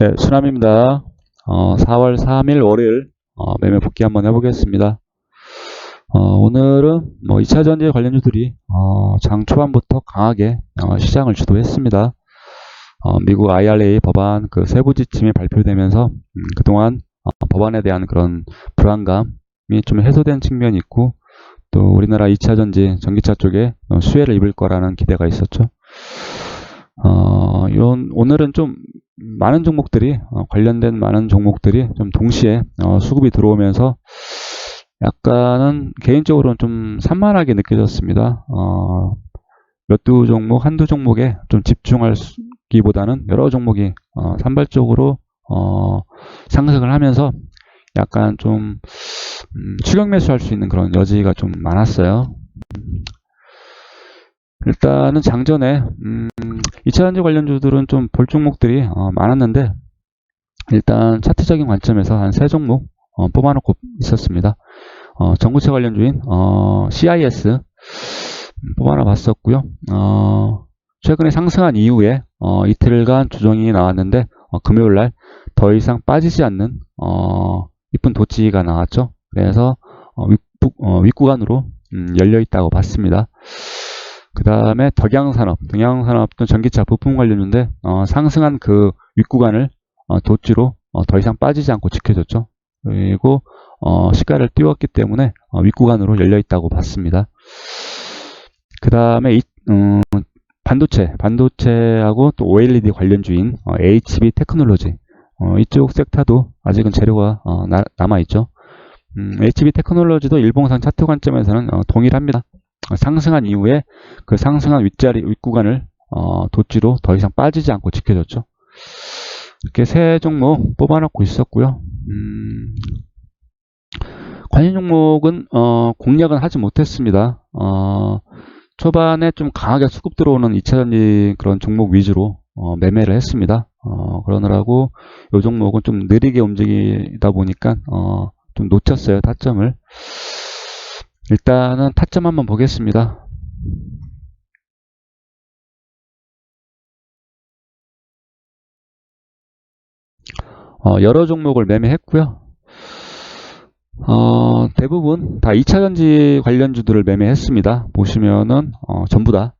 네, 수남입니다. 어, 4월 3일 월요일 어, 매매 복귀 한번 해보겠습니다. 어, 오늘은 뭐 2차 전지 관련주들이 어, 장 초반부터 강하게 어, 시장을 주도했습니다. 어, 미국 IRA 법안 그 세부 지침이 발표되면서 음, 그동안 어, 법안에 대한 그런 불안감이 좀 해소된 측면이 있고 또 우리나라 2차 전지 전기차 쪽에 어, 수혜를 입을 거라는 기대가 있었죠. 어, 이런 오늘은 좀 많은 종목들이 어, 관련된 많은 종목들이 좀 동시에 어, 수급이 들어오면서 약간은 개인적으로는 좀 산만하게 느껴졌습니다. 어, 몇두 종목, 한두 종목에 좀 집중하기보다는 여러 종목이 어, 산발적으로 어, 상승을 하면서 약간 좀 음, 추격 매수할 수 있는 그런 여지가 좀 많았어요. 일단은 장전에 음, 2차 전지 관련주들은 좀 볼 종목들이 어, 많았는데 일단 차트적인 관점에서 한 세 종목 어, 뽑아놓고 있었습니다. 어, 전구체 관련주인 어, CIS 음, 뽑아놔 봤었고요. 어, 최근에 상승한 이후에 어, 이틀간 조정이 나왔는데 어, 금요일날 더 이상 빠지지 않는 어, 이쁜 도치가 나왔죠. 그래서 어, 윗, 어, 윗구간으로 음, 열려 있다고 봤습니다. 그 다음에 덕양산업, 덕양산업도 전기차 부품 관련인데 어, 상승한 그 윗구간을 어, 도지로 어, 더 이상 빠지지 않고 지켜줬죠. 그리고 어, 시가를 띄웠기 때문에 어, 윗구간으로 열려 있다고 봤습니다. 그 다음에 음, 반도체, 반도체하고 또 OLED 관련주인 어, HB 테크놀로지 어, 이쪽 섹터도 아직은 재료가 어, 남아있죠. 음, HB 테크놀로지도 일봉상 차트 관점에서는 어, 동일합니다. 상승한 이후에 그 상승한 윗자리, 윗구간을 어, 도지로 더 이상 빠지지 않고 지켜줬죠. 이렇게 세 종목 뽑아놓고 있었고요. 음, 관심 종목은 어, 공략은 하지 못했습니다. 어, 초반에 좀 강하게 수급 들어오는 2차전지 그런 종목 위주로 어, 매매를 했습니다. 어, 그러느라고 이 종목은 좀 느리게 움직이다 보니까 어, 좀 놓쳤어요 타점을. 일단은 타점 한번 보겠습니다. 어, 여러 종목을 매매했고요. 어, 대부분 다 2차전지 관련주들을 매매했습니다. 보시면은 어, 전부 다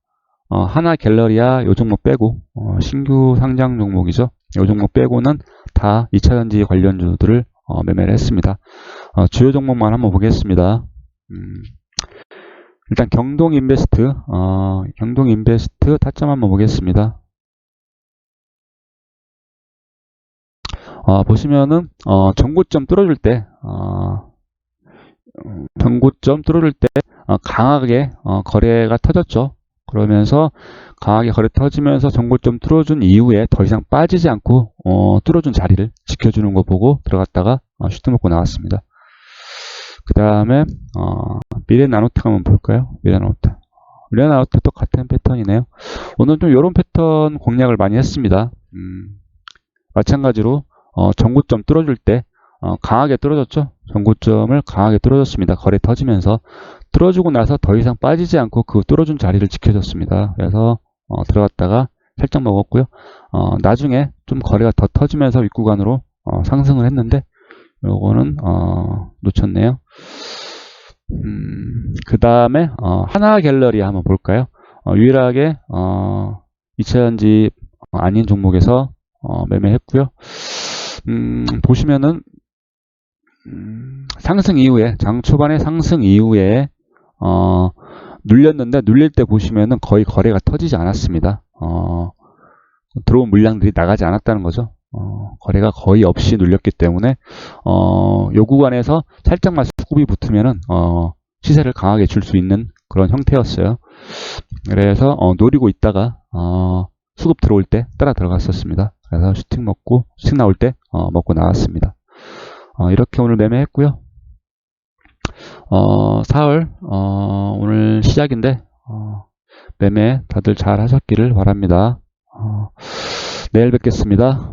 어, 하나 갤러리아 요 종목 빼고 어, 신규 상장 종목이죠. 요 종목 빼고는 다 2차전지 관련주들을 어, 매매를 했습니다. 어, 주요 종목만 한번 보겠습니다. 음, 일단 경동 인베스트, 어, 경동 인베스트 타점 한번 보겠습니다. 어, 보시면은 어, 전고점 뚫어줄 때, 어, 전고점 뚫어줄 때 어, 강하게 어, 거래가 터졌죠. 그러면서 강하게 거래 터지면서 전고점 뚫어준 이후에 더 이상 빠지지 않고 어, 뚫어준 자리를 지켜주는 거 보고 들어갔다가 어, 슈트 먹고 나왔습니다. 그 다음에 어, 미래 나노텍 한번 볼까요? 미래 나노텍. 미래 나노텍도 같은 패턴이네요. 오늘 좀 이런 패턴 공략을 많이 했습니다. 음, 마찬가지로 어, 전고점 뚫어줄 때 어, 강하게 뚫어졌죠. 전고점을 강하게 뚫어줬습니다. 거래 터지면서 뚫어주고 나서 더 이상 빠지지 않고 그 뚫어준 자리를 지켜줬습니다. 그래서 어, 들어갔다가 살짝 먹었고요. 어, 나중에 좀 거래가 더 터지면서 윗구간으로 어, 상승을 했는데 요거는 어, 놓쳤네요. 음, 그 다음에 어, 하나 갤러리 한번 볼까요? 어, 유일하게 어, 2차전지 아닌 종목에서 어, 매매했고요. 음, 보시면은 음, 상승 이후에 장 초반에 상승 이후에 어, 눌렸는데 눌릴 때 보시면은 거의 거래가 터지지 않았습니다. 어, 들어온 물량들이 나가지 않았다는 거죠. 어, 거래가 거의 없이 눌렸기 때문에 어, 요 구간에서 살짝만 수급이 붙으면은 어, 시세를 강하게 줄 수 있는 그런 형태였어요. 그래서 어, 노리고 있다가 어, 수급 들어올 때 따라 들어갔었습니다. 그래서 슈팅 먹고 슈팅 나올 때 어, 먹고 나왔습니다. 어, 이렇게 오늘 매매했고요. 어, 4월 어, 오늘 시작인데 어, 매매 다들 잘 하셨기를 바랍니다. 어, 내일 뵙겠습니다.